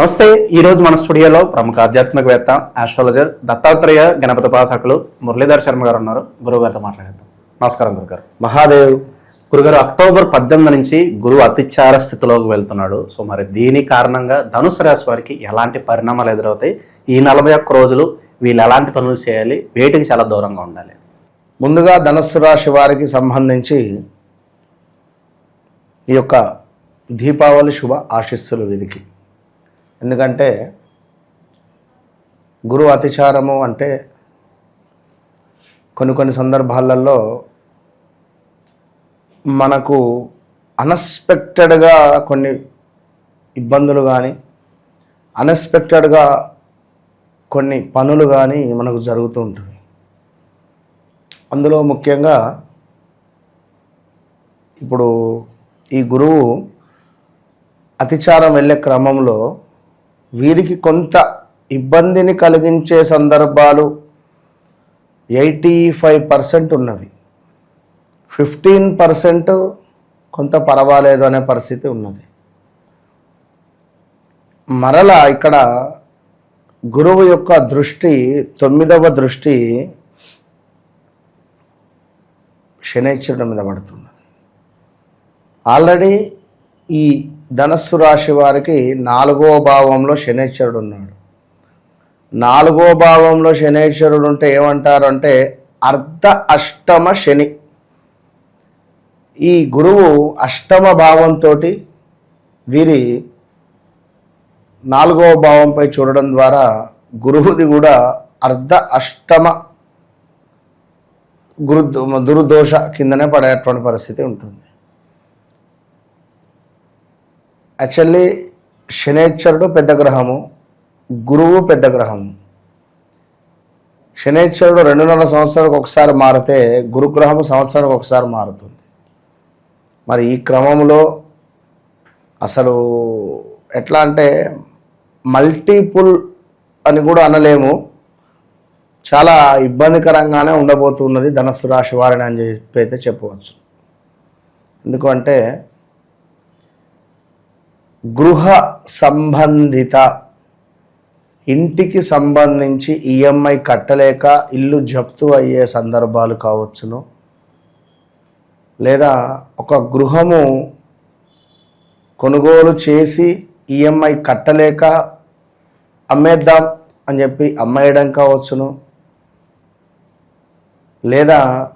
నమస్తే ఈ రోజు మన స్టూడియోలో ప్రముఖ ఆధ్యాత్మికవేత్త ఆస్ట్రాలజర్ దత్తాత్రేయ గణపతి ఉపాసకులు మురళీధర్ శర్మ గారు ఉన్నారు. గురువు గారితో మాట్లాడేద్దాం. నమస్కారం గురుగారు. మహాదేవ్. గురుగారు అక్టోబర్ పద్దెనిమిది నుంచి గురువు అతిచార స్థితిలోకి వెళ్తున్నాడు. సో మరి దీని కారణంగా ధనుసు రాశి వారికి ఎలాంటి పరిణామాలు ఎదురవుతాయి? ఈ నలభై ఒక్క రోజులు వీళ్ళు ఎలాంటి పనులు చేయాలి? వేటికి చాలా దూరంగా ఉండాలి. ముందుగా ధనస్సు రాశి వారికి సంబంధించి ఈ యొక్క దీపావళి శుభ ఆశీస్సులు వీరికి. ఎందుకంటే గురువు అతిచారము అంటే కొన్ని కొన్ని సందర్భాలలో మనకు అన్ఎక్స్పెక్టెడ్గా కొన్ని ఇబ్బందులు కానీ అన్ఎక్స్పెక్టెడ్గా కొన్ని పనులు కానీ మనకు జరుగుతూ ఉంటుంది అందులో ముఖ్యంగా ఇప్పుడు ఈ గురువు అతిచారం వెళ్ళే క్రమంలో వీరికి కొంత ఇబ్బందిని కలిగించే సందర్భాలు ఎయిటీ ఫైవ్ పర్సెంట్ ఉన్నవి. ఫిఫ్టీన్ పర్సెంట్ కొంత పర్వాలేదు అనే పరిస్థితి ఉన్నది. మరలా ఇక్కడ గురువు యొక్క దృష్టి తొమ్మిదవ దృష్టి శనైశ్వరుడు మీద పడుతున్నది. ఆల్రెడీ ఈ ధనస్సు రాశి వారికి నాలుగో భావంలో శనేశ్వరుడు ఉన్నాడు నాలుగో భావంలో శనేశ్వరుడు ఉంటే ఏమంటారు అంటే అర్ధ అష్టమ శని. ఈ గురువు అష్టమ భావంతో వీరి నాలుగవ భావంపై చూడడం ద్వారా గురువుది కూడా అర్ధ అష్టమ గురు దురుదోష కిందనే పడేటువంటి పరిస్థితి ఉంటుంది. యాక్చువల్లీ శనేశ్వరుడు పెద్ద గ్రహము గురువు పెద్ద గ్రహము. శనేశ్వరుడు రెండున్నర సంవత్సరాలకు ఒకసారి మారితే గురుగ్రహము సంవత్సరానికి ఒకసారి మారుతుంది. మరి ఈ క్రమంలో అసలు ఎట్లా అంటే మల్టిపుల్ అని కూడా అనలేము. చాలా ఇబ్బందికరంగానే ఉండబోతున్నది ధనస్సు రాశి వారిని అని చెప్పి అయితే చెప్పవచ్చు. ఎందుకంటే గృహ సంబంధిత ఇంటికి సంబంధించి ఈఎంఐ కట్టలేక ఇల్లు జప్తు అయ్యే సందర్భాలు కావచ్చును. లేదా ఒక గృహము కొనుగోలు చేసి ఈఎంఐ కట్టలేక అమ్మేద్దాం అని చెప్పి అమ్మేయడం కావచ్చును. లేదా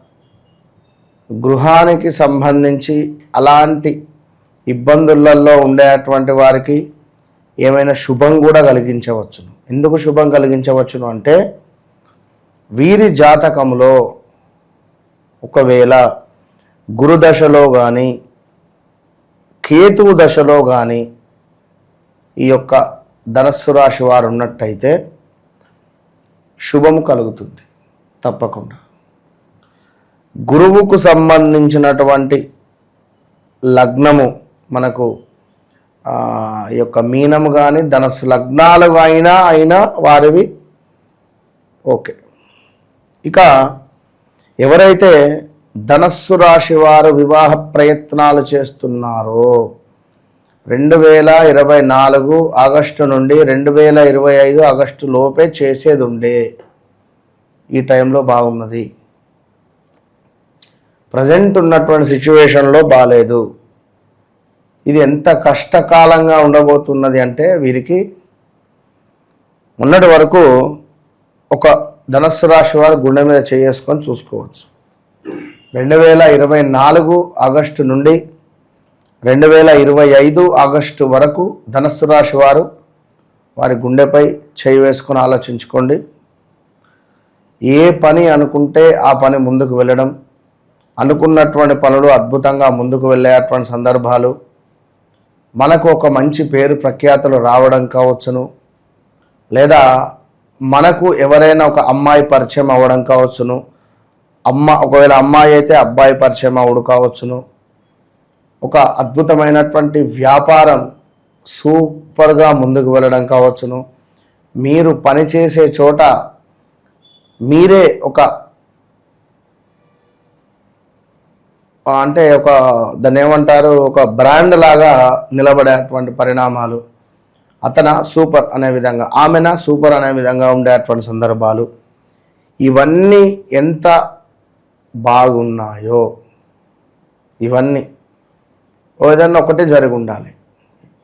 గృహానికి సంబంధించి అలాంటి ఇబ్బందులలో ఉండేటువంటి వారికి ఏమైనా శుభం కూడా కలిగించవచ్చును. ఎందుకు శుభం కలిగించవచ్చును అంటే వీరి జాతకంలో ఒకవేళ గురుదశలో కానీ కేతువు దశలో కానీ ఈ యొక్క ధనస్సు రాశి వారు ఉన్నట్టయితే శుభము కలుగుతుంది తప్పకుండా. గురువుకు సంబంధించినటువంటి లగ్నము మనకు ఈ యొక్క మీనము కానీ ధనస్సు లగ్నాలు అయినా అయినా వారివి ఓకే. ఇక ఎవరైతే ధనస్సు రాశి వారు వివాహ ప్రయత్నాలు చేస్తున్నారో రెండు వేల ఇరవై నాలుగు ఆగస్టు నుండి రెండు వేల ఇరవై ఐదు ఆగస్టు లోపే చేసేది ఉండే ఈ టైంలో బాగున్నది. ప్రజెంట్ ఉన్నటువంటి సిచ్యువేషన్లో బాగాలేదు ఇది ఎంత కష్టకాలంగా ఉండబోతున్నది అంటే వీరికి మొన్నటి వరకు ఒక ధనస్సు రాశి వారు గుండె మీద చేసుకొని చూసుకోవచ్చు. రెండు వేల ఇరవై నాలుగు ఆగస్టు నుండి రెండు వేల ఇరవై ఐదు ఆగస్టు వరకు ధనస్సు రాశి వారు వారి గుండెపై చేయి వేసుకొని ఆలోచించుకోండి. ఏ పని అనుకుంటే ఆ పని ముందుకు వెళ్ళడం అనుకున్నటువంటి పనులు అద్భుతంగా ముందుకు వెళ్ళేటువంటి సందర్భాలు మనకు ఒక మంచి పేరు ప్రఖ్యాతలు రావడం కావచ్చును. లేదా మనకు ఎవరైనా ఒక అమ్మాయి పరిచయం అవ్వడం కావచ్చును. అమ్మ ఒకవేళ అమ్మాయి అయితే అబ్బాయి పరిచయం అవ్వడు కావచ్చును. ఒక అద్భుతమైనటువంటి వ్యాపారం సూపర్గా ముందుకు వెళ్ళడం కావచ్చును. మీరు పనిచేసే చోట మీరే ఒక అంటే ఒక దాన్ని ఏమంటారు ఒక బ్రాండ్ లాగా నిలబడేటువంటి పరిణామాలు. అతన సూపర్ అనే విధంగా ఆమెన సూపర్ అనే విధంగా ఉండేటువంటి సందర్భాలు. ఇవన్నీ ఎంత బాగున్నాయో ఇవన్నీ. ఏదైనా ఒకటి జరిగి ఉండాలి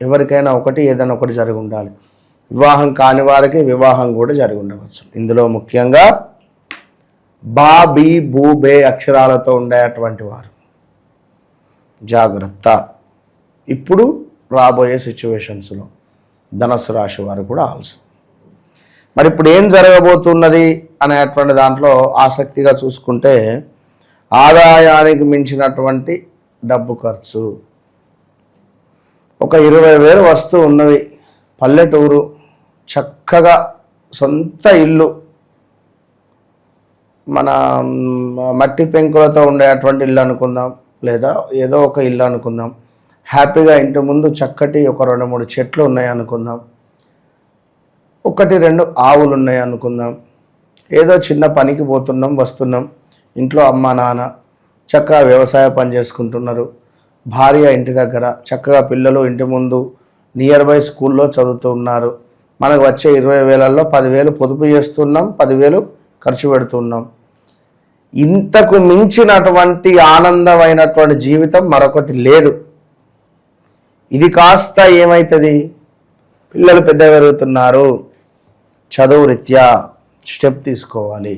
ఎవరికైనా ఒకటి ఏదైనా ఒకటి జరిగి ఉండాలి వివాహం కాని వారికి వివాహం కూడా జరిగి ఉండవచ్చు ఇందులో ముఖ్యంగా బా బీ బూ బే అక్షరాలతో ఉండేటువంటి వారు. జాగ్రత్త. ఇప్పుడు రాబోయే సిచ్యువేషన్స్లో ధనస్సు రాశి వారు కూడా ఆల్సో. మరి ఇప్పుడు ఏం జరగబోతున్నది అనేటువంటి దాంట్లో ఆసక్తిగా చూసుకుంటే ఆదాయానికి మించినటువంటి డబ్బు ఖర్చు. ఒక ఇరవై వేలు వస్తూ ఉన్నవి పల్లెటూరు చక్కగా సొంత ఇల్లు. మన మట్టి పెంకులతో ఉండేటువంటి ఇల్లు అనుకుందాం. లేదా ఏదో ఒక ఇల్లు అనుకుందాం. హ్యాపీగా ఇంటి ముందు చక్కటి ఒక రెండు మూడు చెట్లు ఉన్నాయి అనుకుందాం. ఒకటి రెండు ఆవులు ఉన్నాయి అనుకుందాం. ఏదో చిన్న పనికి పోతున్నాం వస్తున్నాం. ఇంట్లో అమ్మ నాన్న చక్కగా వ్యవసాయ పని చేసుకుంటున్నారు. భార్య ఇంటి దగ్గర చక్కగా పిల్లలు ఇంటి ముందు నియర్ బై స్కూల్లో చదువుతున్నారు. మనకు వచ్చే ఇరవై వేలల్లో పదివేలు పొదుపు చేస్తున్నాం పదివేలు ఖర్చు పెడుతున్నాం. ఇంతకు మించినటువంటి ఆనందమైనటువంటి జీవితం మరొకటి లేదు. ఇది కాస్త ఏమవుతుంది పిల్లలు పెద్ద పెరుగుతున్నారు చదువు రీత్యా స్టెప్ తీసుకోవాలి.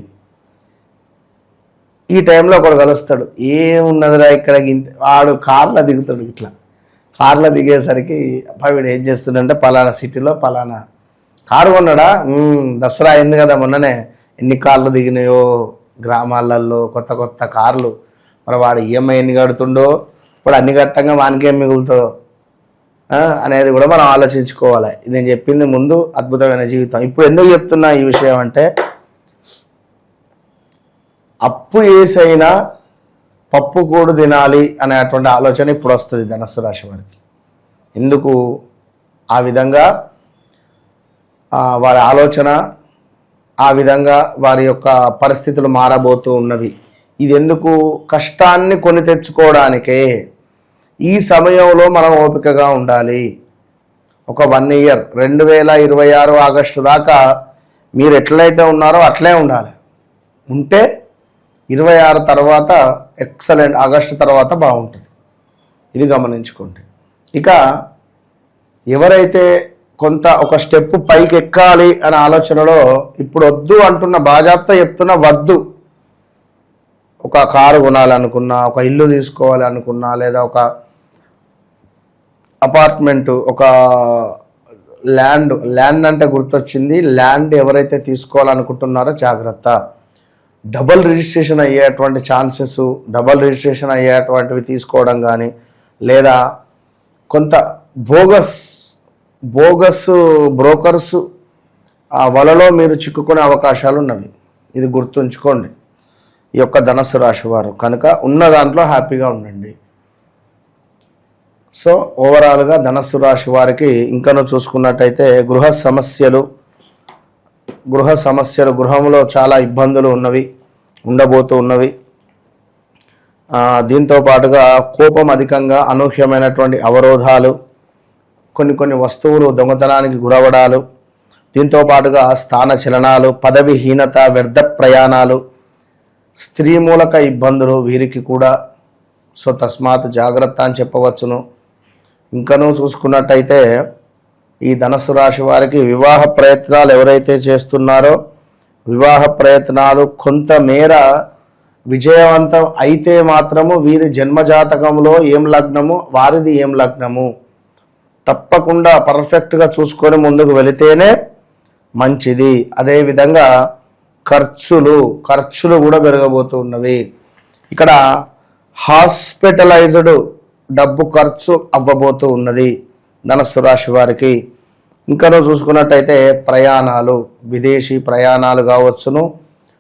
ఈ టైంలో ఒకడు కలుస్తాడు. ఏమున్నదిరా ఇక్కడ వాడు కార్లో దిగుతాడు ఇట్లా. కార్లో దిగేసరికి అబ్బా వీడు ఏం చేస్తుండంటే పలానా సిటీలో పలానా కారు కొన్నాడా? దసరా అయింది కదా మొన్ననే. ఎన్ని కార్లు దిగినాయో. గ్రామాలలో కొత్త కొత్త కార్లు మరి వాడు ఈఎంఐ ఎన్ని కడుతుండో ఇప్పుడు అన్ని కట్టంగా వానికేం మిగులుతుందో అనేది కూడా మనం ఆలోచించుకోవాలి. ఇది నేను చెప్పింది ముందు అద్భుతమైన జీవితం. ఇప్పుడు ఎందుకు చెప్తున్నా ఈ విషయం అంటే అప్పు వేసైనా పప్పు కూడు తినాలి అనేటువంటి ఆలోచన ఇప్పుడు వస్తుంది ధనస్సు రాశి వారికి. ఎందుకు? ఆ విధంగా వారి ఆలోచన ఆ విధంగా వారి యొక్క పరిస్థితులు మారబోతూ ఉన్నవి. ఇది ఎందుకు కష్టాన్ని కొని తెచ్చుకోవడానికే. ఈ సమయంలో మనం ఓపికగా ఉండాలి. ఒక వన్ ఇయర్ రెండు వేల ఇరవై ఆరు ఆగస్టు దాకా మీరు ఎట్లయితే ఉన్నారో అట్లే ఉండాలి. ఉంటే ఇరవై ఆరు తర్వాత ఎక్సలెంట్ ఆగస్టు తర్వాత బాగుంటుంది. ఇది గమనించుకోండి. ఇక ఎవరైతే కొంత ఒక స్టెప్ పైకి ఎక్కాలి అనే ఆలోచనలో ఇప్పుడు వద్దు అంటున్న బాజాప్తా చెప్తున్న వద్దు. ఒక కారు కొనాలనుకున్నా ఒక ఇల్లు తీసుకోవాలి అనుకున్నా లేదా ఒక అపార్ట్మెంట్ ఒక ల్యాండ్ ల్యాండ్ అంటే గుర్తొచ్చింది. ల్యాండ్ ఎవరైతే తీసుకోవాలనుకుంటున్నారో జాగ్రత్త. డబుల్ రిజిస్ట్రేషన్ అయ్యేటువంటి ఛాన్సెస్ డబుల్ రిజిస్ట్రేషన్ అయ్యేటువంటివి తీసుకోవడం కానీ లేదా కొంత బోగస్ బోగస్ బ్రోకర్స్ ఆ వలలో మీరు చిక్కుకునే అవకాశాలు ఉన్నవి. ఇది గుర్తుంచుకోండి. ఈ యొక్క ధనస్సు రాశి వారు. కనుక ఉన్న దాంట్లో హ్యాపీగా ఉండండి. సో ఓవరాల్గా ధనస్సు రాశి వారికి ఇంకనూ చూసుకున్నట్టయితే గృహ సమస్యలు గృహ సమస్యలు గృహంలో చాలా ఇబ్బందులు ఉన్నవి ఉండబోతూ ఉన్నవి. దీంతో పాటుగా కోపం అధికంగా అనూహ్యమైనటువంటి అవరోధాలు కొన్ని కొన్ని వస్తువులు దొంగతనానికి గురవడాలు దీంతో పాటుగా స్థాన చలనాలు పదవిహీనత వ్యర్థ ప్రయాణాలు స్త్రీ మూలక ఇబ్బందులు వీరికి కూడా. సో తస్మాత్ జాగ్రత్త అని చెప్పవచ్చును. ఇంకనూ చూసుకున్నట్టయితే ఈ ధనస్సు రాశి వారికి వివాహ ప్రయత్నాలు ఎవరైతే చేస్తున్నారో వివాహ ప్రయత్నాలు కొంతమేర విజయవంతం అయితే మాత్రము వీరి జన్మజాతకంలో ఏం లగ్నము వారిది ఏం లగ్నము. తప్పకుండా పర్ఫెక్ట్గా చూసుకొని ముందుకు వెళితేనే మంచిది. అదేవిధంగా ఖర్చులు ఖర్చులు కూడా పెరగబోతూ ఉన్నవి. ఇక్కడ హాస్పిటలైజ్డ్ డబ్బు ఖర్చు అవ్వబోతూ ఉన్నది ధనస్సు రాశి వారికి. ఇంకా చూసుకున్నట్టయితే ప్రయాణాలు విదేశీ ప్రయాణాలు కావచ్చును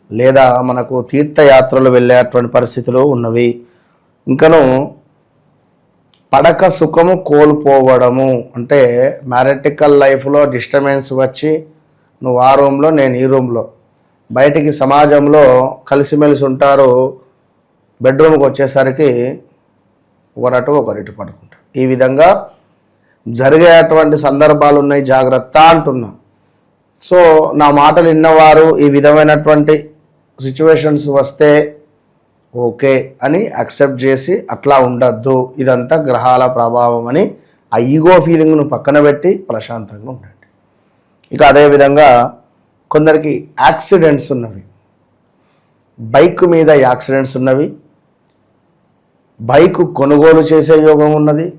లేదా మనకు తీర్థయాత్రలు వెళ్ళేటువంటి పరిస్థితులు ఉన్నవి. ఇంకను పడక సుఖము కోల్పోవడము. అంటే మ్యారటికల్ లైఫ్లో డిస్టర్బెన్స్ వచ్చి నువ్వు ఆ రూమ్లో నేను ఈ రూమ్లో. బయటికి సమాజంలో కలిసిమెలిసి ఉంటారు బెడ్రూమ్కి వచ్చేసరికి ఒకరటు ఒకరిటు పడుకుంటారు. ఈ విధంగా జరిగేటువంటి సందర్భాలు ఉన్నాయి జాగ్రత్త అంటున్నా. సో నా మాటలు విన్నవారు ఈ విధమైనటువంటి సిచ్యువేషన్స్ వస్తే ఓకే అని అక్సెప్ట్ చేసి అట్లా ఉండద్దు. ఇదంతా గ్రహాల ప్రభావం అని ఆ ఈగో ఫీలింగ్ను పక్కన పెట్టి ప్రశాంతంగా ఉండండి. ఇక అదేవిధంగా కొందరికి యాక్సిడెంట్స్ ఉన్నవి. బైక్ మీద యాక్సిడెంట్స్ ఉన్నవి. బైక్ కొనుగోలు చేసే యోగం ఉన్నది.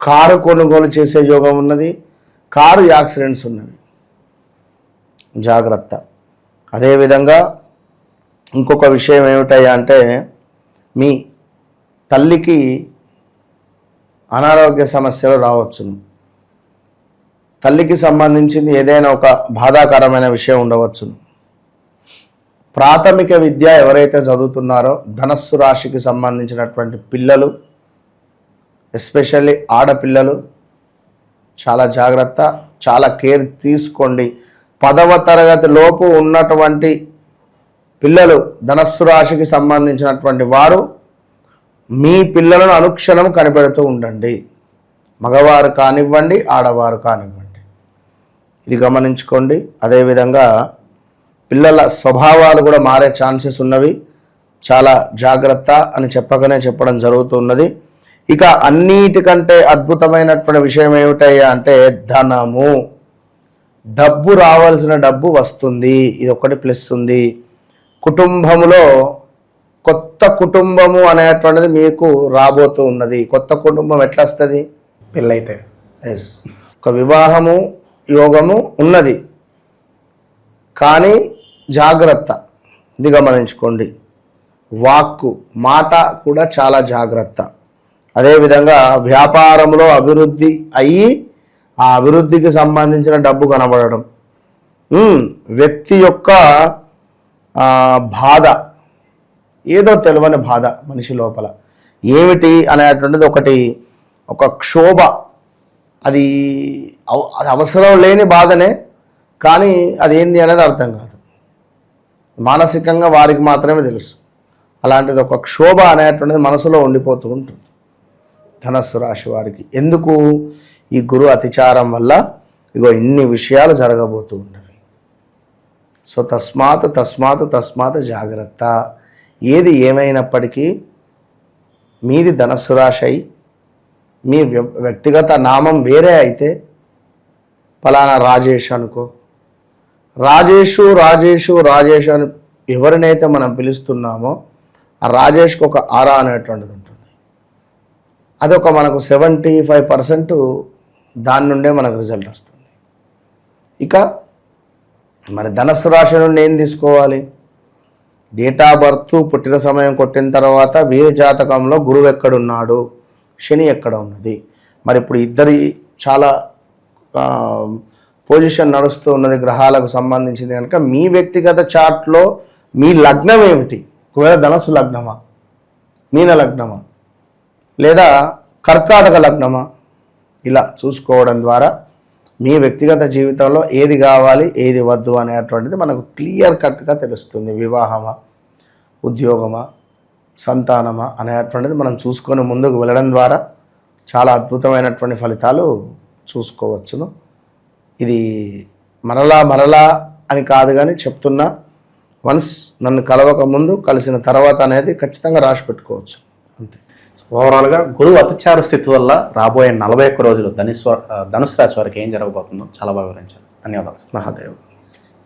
కారు కొనుగోలు చేసే యోగం ఉన్నది. కారు యాక్సిడెంట్స్ ఉన్నవి. జాగ్రత్త. అదేవిధంగా ఇంకొక విషయం ఏమిటయ్యా అంటే మీ తల్లికి అనారోగ్య సమస్యలు రావచ్చును. తల్లికి సంబంధించింది ఏదైనా ఒక బాధాకరమైన విషయం ఉండవచ్చును. ప్రాథమిక విద్య ఎవరైతే చదువుతున్నారో ధనస్సు రాశికి సంబంధించినటువంటి పిల్లలు ఎస్పెషల్లీ ఆడపిల్లలు చాలా జాగ్రత్త చాలా కేర్ తీసుకోండి. పదవ తరగతి లోపు ఉన్నటువంటి పిల్లలు ధనస్సు రాశికి సంబంధించినటువంటి వారు మీ పిల్లలను అనుక్షణం కనిపెడుతూ ఉండండి. మగవారు కానివ్వండి ఆడవారు కానివ్వండి. ఇది గమనించుకోండి. అదేవిధంగా పిల్లల స్వభావాలు కూడా మారే ఛాన్సెస్ ఉన్నవి. చాలా జాగ్రత్త అని చెప్పకనే చెప్పడం జరుగుతున్నది. ఇక అన్నిటికంటే అద్భుతమైనటువంటి విషయం ఏమిటయ్యా అంటే ధనము. డబ్బు రావాల్సిన డబ్బు వస్తుంది. ఇది ఒకటి ప్లస్ ఉంది. కుటుంబములో కొత్త కుటుంబము అనేటువంటిది మీకు రాబోతూ ఉన్నది. కొత్త కుటుంబం ఎట్లా వస్తుంది పెళ్ళైతే. ఎస్ ఒక వివాహము యోగము ఉన్నది. కానీ జాగ్రత్త. ఇది గమనించుకోండి. వాక్కు మాట కూడా చాలా జాగ్రత్త. అదేవిధంగా వ్యాపారంలో అభివృద్ధి అయ్యి ఆ అభివృద్ధికి సంబంధించిన డబ్బు కనబడడం. వ్యక్తి యొక్క బాధ. ఏదో తెలియని బాధ మనిషి లోపల. ఏమిటి అనేటువంటిది ఒకటి ఒక క్షోభ. అది అవ- అది అవసరం లేని బాధనే కానీ అది ఏంది అనేది అర్థం కాదు. మానసికంగా వారికి మాత్రమే తెలుసు. అలాంటిది ఒక క్షోభ అనేటువంటిది మనసులో ఉండిపోతూ ఉంటుంది. ధనస్సు రాశి వారికి. ఎందుకు? ఈ గురు అతిచారం వల్ల ఇగో ఇన్ని విషయాలు జరగబోతూ ఉన్నవి సో తస్మాత్ తస్మాత్ తస్మాత్ జాగ్రత్త. ఏది ఏమైనప్పటికీ మీది ధనస్సు రాశి మీ వ్య- వ్యక్తిగత నామం వేరే అయితే ఫలానా రాజేష్ అనుకో. రాజేషు రాజేషు రాజేష్ అని ఎవరినైతే మనం పిలుస్తున్నామో ఆ రాజేష్కి ఒక ఆరా అనేటువంటిది ఉంటుంది. అదొక మనకు సెవెంటీ ఫైవ్ పర్సెంట్ దాని నుండే మనకు రిజల్ట్ వస్తుంది. ఇక మరి ధనస్సు రాశి నుండి ఏం తీసుకోవాలి? డేట్ ఆఫ్ బర్త్ పుట్టిన సమయం కొట్టిన తర్వాత వీరి జాతకంలో గురువు ఎక్కడున్నాడు? శని ఎక్కడ ఉన్నది? మరి ఇప్పుడు ఇద్దరి చాలా పొజిషన్ నడుస్తూ ఉన్నది గ్రహాలకు సంబంధించింది కనుక మీ వ్యక్తిగత చార్ట్లో మీ లగ్నం ఏమిటి? ఒకవేళ ధనస్సు లగ్నమా? మీన లగ్నమా? లేదా కర్కాటక లగ్నమా? ఇలా చూసుకోవడం ద్వారా మీ వ్యక్తిగత జీవితంలో ఏది కావాలి ఏది వద్దు అనేటువంటిది మనకు క్లియర్ కట్గా తెలుస్తుంది. వివాహమా ఉద్యోగమా సంతానమా అనేటువంటిది మనం చూసుకొని ముందుకు వెళ్ళడం ద్వారా చాలా అద్భుతమైనటువంటి ఫలితాలు చూసుకోవచ్చును. ఇది మరలా మరలా అని కాదు కానీ చెప్తున్నా వన్స్ నన్ను కలవక ముందు కలిసిన తర్వాత అనేది ఖచ్చితంగా రాసి పెట్టుకోవచ్చు. ఓవరాల్గా గురువు అతిచార స్థితి వల్ల రాబోయే నలభై ఒక్క రోజులు ధనుసు ధనుసు రాశి వారికి ఏం జరగబోతుందో చాలా బాగా వివరించారు ధన్యవాదాలు సార్. మహాదేవ్